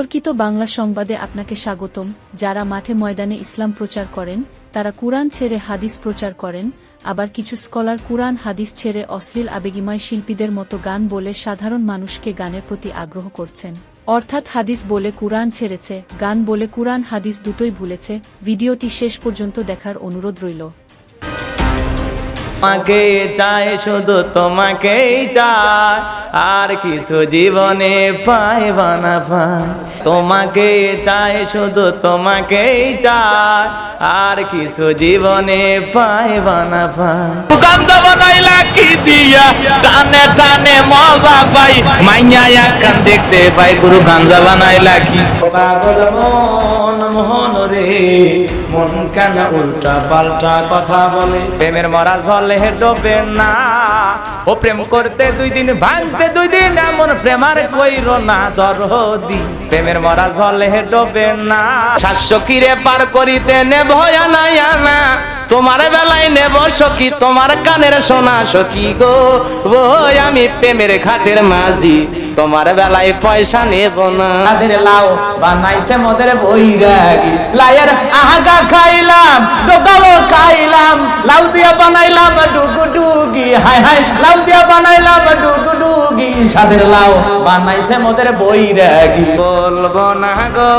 বিতর্কিত বাংলা সংবাদে আপনাকে স্বাগতম। যারা মাঠে ময়দানে ইসলাম প্রচার করেন, তারা কুরআন ছেড়ে হাদিস প্রচার করেন, আবার কিছু স্কলার কুরআন হাদিস ছেড়ে অশ্লীল আবেগিময় শিল্পীদের মতো গান বলে সাধারণ মানুষকে গানের প্রতি আগ্রহ করছেন। অর্থাৎ হাদিস বলে কুরআন ছেড়েছে, গান বলে কুরআন হাদিস দুটোই ভুলেছে, ভিডিওটি শেষ পর্যন্ত দেখার অনুরোধ রইল। তোমাকে চায় শুধু তোমাকেই চায় আর কিছু জীবনে পায় বানা পায় তোমাকে চায় শুধু তোমাকেই চায় আর কিছু জীবনে পায় বানা গান্ধা বানাইলা কি দিয়া টানে টানে মজা পাই। মাইয়া একখান দেখতে পাই গুরু গাঞ্জা বানাইলা কি মোহন রে। মন কেন উল্টা পাল্টা কথা বলে? প্রেমের মরা জলে ডোবে না। ও প্রেম করতে দুই দিন ভাঙতে দুই দিন এমন প্রেমার কইর না দরদি। প্রেমের মরা জলে ডোবে না। সাতশো কিরে পার করিতে নে ভয়া নাই আনা। তোমার বেলায় নেব সখি তোমার কানের সোনা সখী গো। ওই আমি প্রেমের ঘাটের মাঝি। তোমার বেলায় পয়সা নেব না। তাদের লাও বানাইছে মোদের বৈরাগী। লায়ের আহাগা খাইলাম ডোকাও খাইলাম লাউ দিয়া বানাইলাম ডুগু ডুগি হাই হাই লাউ দিয়া বানাইলাম ডুগু ডুগি সাদের লাও বানাইছে মোদের বৈরাগী। বলব না গো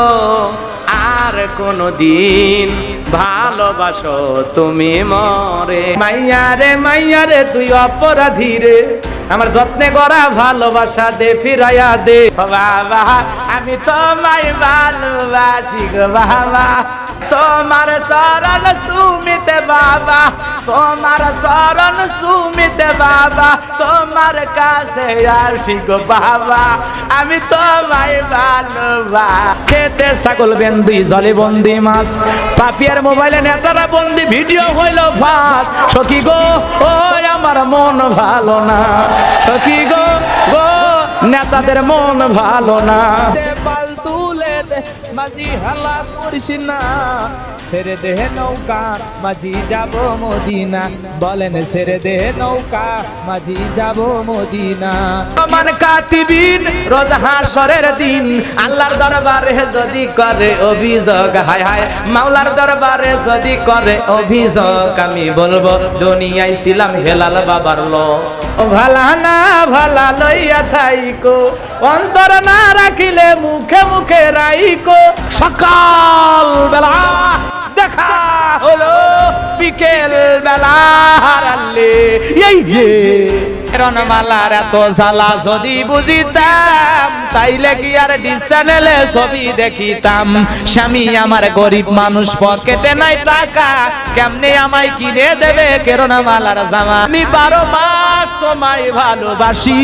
আর কোনো দিন ভালোবাসো তুমি মরে। মাইয়ারে মাইয়ারে তুই অপরাধী রে। আমার যত্নে করা ভালোবাসা দে, ফিরাইয়া দে। বাবা, আমি তোমায় ভালোবাসি গো বাবা। তোমার শরণ সুমিতে বাবা। তোমার শরণ সুমিতে বাবা, তোমার কাছে আসি গো বাবা, আমি তোমায় ভালোবা খেতে ছাগল বেন্দি, জলে বন্দি মাছ, পাপিয়ার মোবাইলে নেতারা বন্দি, ভিডিও হইল ফাঁস। সখী গো ও আমার মন ভালো না। সখী গো গো, নেতাদের মন ভালো না। পাল তুলে মাঝি হালা করিস না, ছেড়ে দে নৌকা, মাঝি যাব মদিনা। বলেন, ছেড়ে দে নৌকা, মাঝি যাব মদিনা। মান কাতিবিন, রোজ হাসরের দিন। আল্লাহর দরবারে যদি করে অভিযোগ, হায় হায়, মাওলার দরবারে যদি করে অভিযোগ, আমি বলব, দুনিয়ায় ছিলাম হেলাল বাবার লোক। ভালা না, ভালা লইয়া থাইকো, অন্তর না রাখিলে মুখে মুখে রাইকো। সকাল বেলা। দেখা। হলো বিকেল বেলা হারালে। এই রনমালার এত জ্বালা যদি বুঝিতাম, তাইলে কি আর ডিস ছবি দেখিতাম? স্বামী আমার গরিব মানুষ, পকেটে নাই টাকা। কেমনে আমায় কিনে দেবে কেরোনা মালার জামা? আমি বারো মাস তোমায় ভালোবাসি,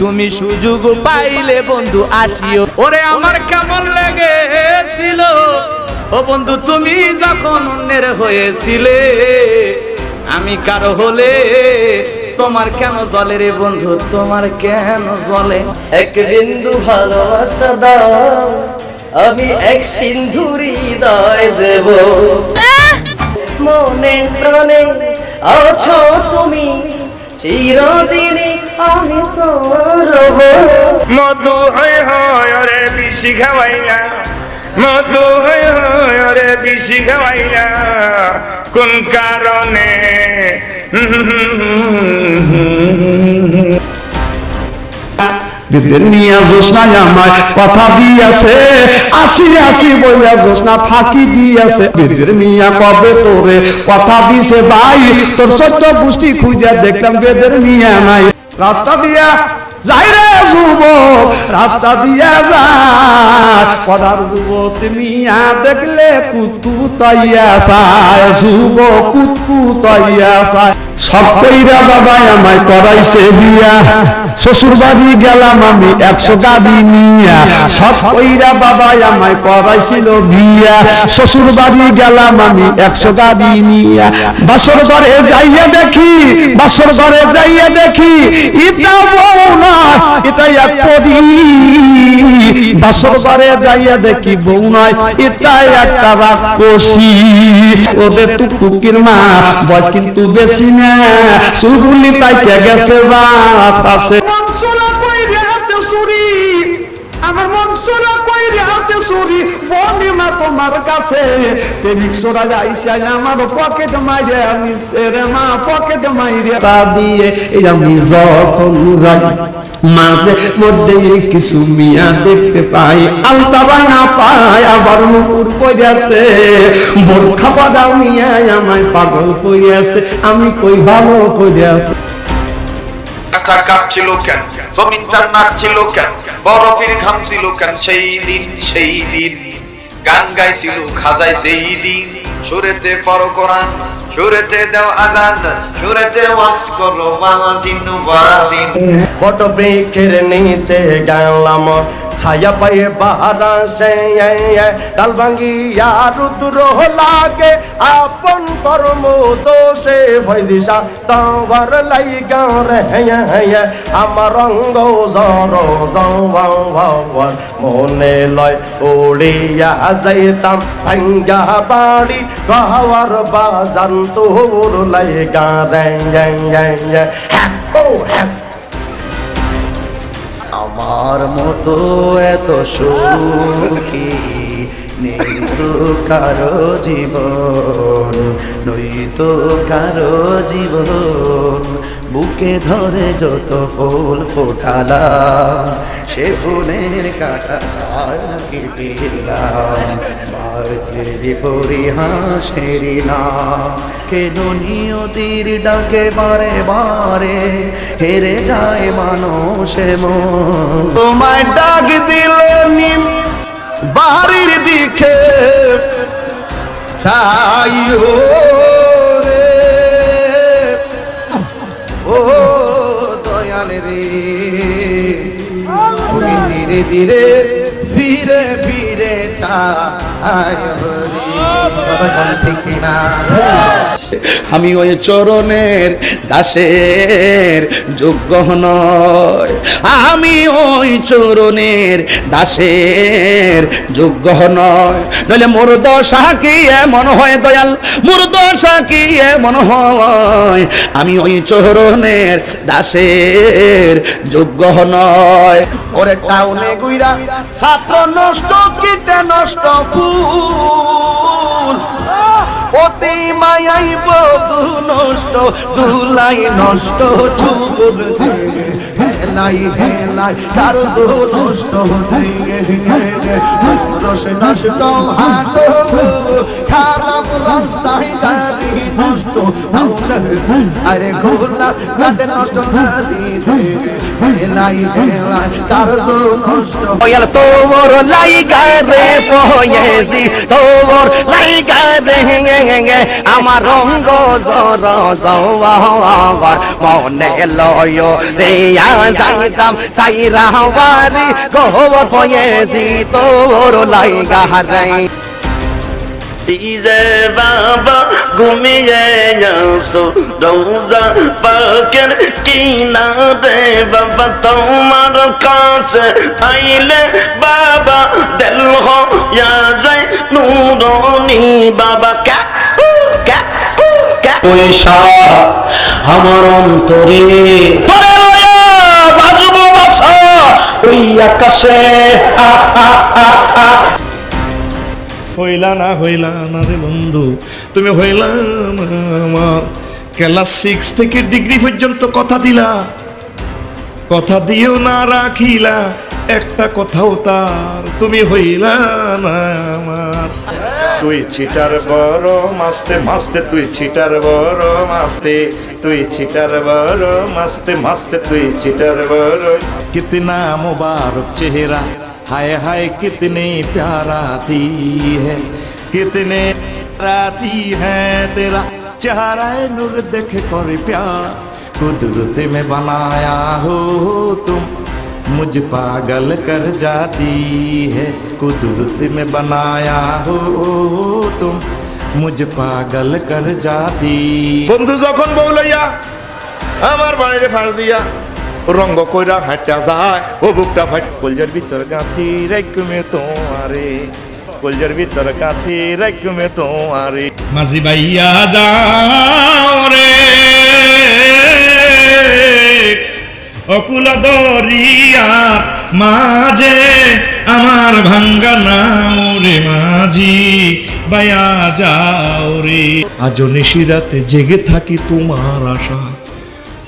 তুমি সুযোগ পাইলে বন্ধু আসিও। ওরে আমার কেমন লেগেছিল ও বন্ধু তুমি যখন অন্যের হয়েছিলে আমি কারও হলে তোমার কেন জলে রে বন্ধু তোমার কেন জলে? এক বিন্দু ভালোবাসা দাও আমি এক সিন্ধুরি হৃদয় দেব। মনে প্রাণে আছো তুমি চিরদিনই আমি তোমার রব। মধু হয় হয় রে বিশি খাওয়াইয়া মধু হয় হয় রে বিশি খাওয়াইয়া কোন কারণে? নিয়া জোসনায় আমায় কথা দিয়াছে, আসি আসি বইয়া জোসনা ফাঁকি দিয়াছে। বিবের মিয়া কবে তোরে কথা দিছে ভাই? তোর সত্য পুষ্টি খুঁজে দেখলাম বেদের মিয়া নাই। রাস্তা দিয়া যাই রে যুবক, রাস্তা দিয়া যায় পদার যুবক মিয়া দেখলে কুতকুতাইয়া সায় যুবক কুতকুতাইয়া চায়। সব কইরা বাবা আমায় করাইছে বিয়া। শ্বশুর বাড়ি গেলাম আমি একশো গাড়ি নিয়া। সব কইরা বাবা আমায় করাইছিল বিয়া। শ্বশুর বাড়ি গেলাম আমি একশো গাড়ি নিয়া। বাসর ঘরে যাইয়া দেখি বাসর ঘরে যাইয়া দেখি, ইটা বউ না এটা এক করি বাসর ঘরে যাইয়া দেখি বউ নয় একটা রাক্ষসী। ওদের টুকুকির মা, বয়স কিন্তু বেশি না। সুগুলি পাইতে গেছে বাপ আমার মন চোরা। মন আছে চুরি বলি মা তোমার কাছে। প্রেমিক যাইছে আমার পকেট মাইরে মা পকেট মাইরে তা দিয়ে এই আমি যখন যাই, মাঝে মধ্যে কিছু মিয়া দেখতে পাই। আলতা বাঙা পাই আবার মুকুর কইরাছে বোরখা পাদা মিয়া আমায় পাগল কইরাছে আমি কই ভালো কইরাছে আকাশটা কাঁপছিল কেন? জমিনটা নাচছিল কেন? বরফের ঘামছিল কেন? সেই দিন সেই দিন। গান গাইছিল খাজাই সেই দিন। সুরেতে পর কোরআন, সুরেতে দেও আজান সুরেতে ওয়াজ করো বাজিন বাজিন বট বৃক্ষের নিচে গেলাম ছায়া পায়ে বাহারা সে ডাল ভাঙ্গিয়া রুদ্র লাগে। আপন কর্ম দোষে ভৈদিশা তোমার লাইগা রে আমার রঙ্গ জর জর মনে লয় উড়িয়া যাইতাম, ভাঙ্গা বাড়ি। গাওয়ার বাজান তোর লাইগা রে হ্যাঁ হ্যাঁ। আমার মতো এত সুখী নেই তো কারও জীবন নই তো কারও জীবন। বুকে ধরে যত ফুল ফোটালাম, সে ফুলের কাটা কেটেলাম বাজেরি পরিহাসেরি না কেন নিয়তির ডাকে বারে বারে হেরে যায় মানুষ মন। তোমায় ডাক দিল নিম, বাড়ির দিকে চাইও ধীরে ফিরে ফিরে না আমি ওই চরণের দাসের যোগ্য নয় আমি ওই চরণের দাসের যোগ্য নয় নইলে মোর দশা কি এমন হয় দয়াল? মোর দশা কি এমন হয়? আমি ওই চরণের দাসের যোগ্য নয় ওরে কাউনে গুইরা ছাত্র নষ্ট কিতে নষ্ট দুলাই নষ্ট চুল হেলাই দু নষ্ট নষ্ট খারাপ নষ্ট আরে তোর তোর লাইগা রে আমার রঙ্গ জর জওয়ার মনে লয় রে যাইতাম সাইরা বাড়ি গোবর পয়েছি তোর লাইগা রে ডিজে বাবা ঘুমিয়ে আসো রোজা পাকের কিনারে বাবা তোমার কাছে আইলে বাবা দিল হইয়া যায় নুরনি বাবা কা কা কা পয়সা আমার অন্তরে তোরে লয়া বাজবো বাসা ওই আকাশে হইলা না হইলা না রে বন্ধু, তুমি হইলা ক্লাস সিক্স থেকে ডিগ্রি পর্যন্ত কথা দিলা। কথা দিও না রাখিলা। একটা কথাও তার তুমি হইলা না আমার তুই ছিটার বড় মাস্তে মাস্তে তুই ছিটার বড় মাস্তে তুই ছিটার বড় মাস্তে মাস্তে তুই ছিটার বড় কিতনা মুবারক চেহারা हाय हाय कितने प्यारा थी है कितने राती है तेरा चेहरा नूर देख कर प्यार कुदरत में बनाया हो तुम मुझ पागल कर जाती है कुदरत में बनाया हो तुम मुझ पागल कर जाती বন্ধু যখন বউ লইয়া আমার বাড়িতে ফাড় দিয়া রঙ্গ কইরা হাঁটা যায় ও বুকটা ফাট কলজার ভিতর গাঁথি রাইকুমে তোমারে কলজার ভিতর গাঁথি রাইকুমে তোমারে মাঝি ভাইয়া যাও রে অকুল দরিয়া মাঝে আমার ভাঙ্গা নাম রে মাঝি, বায়া যাও রে। আজ নিশিরাতে জেগে থাকি তোমার আশা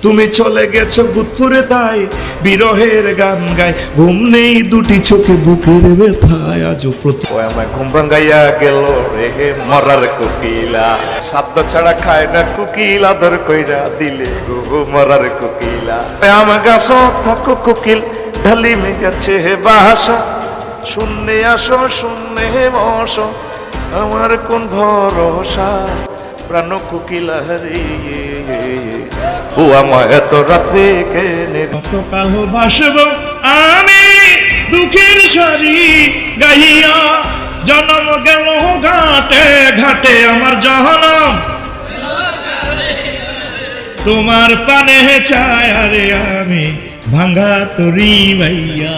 তুমি চলে গেছো গুদপুরে তাই, বিরহের গান গায় ঘুম নেই দুটি চোখে, বুকের ব্যথায় আজও প্রতি ও আমায় ঘুম ভাঙ্গাইয়া গেল রে মরার কোকিলা। শব্দ ছাড়া খায় না কুকিল, আদর কইরা দিলে গো মরার কোকিলা। আমার গাছ থাকো কোকিল, ঢালি মে গেছে হে বাসা। শূন্যে আসো, শূন্যে বসো, আমার কোন ভরসা? প্রাণ কোকিলা আমি দুঃখের সারি গাইয়া জনম গেল ঘাটে ঘাটে আমার জহনম তোমার পানে চায় আরে আমি ভাঙ্গা তরি ভাইয়া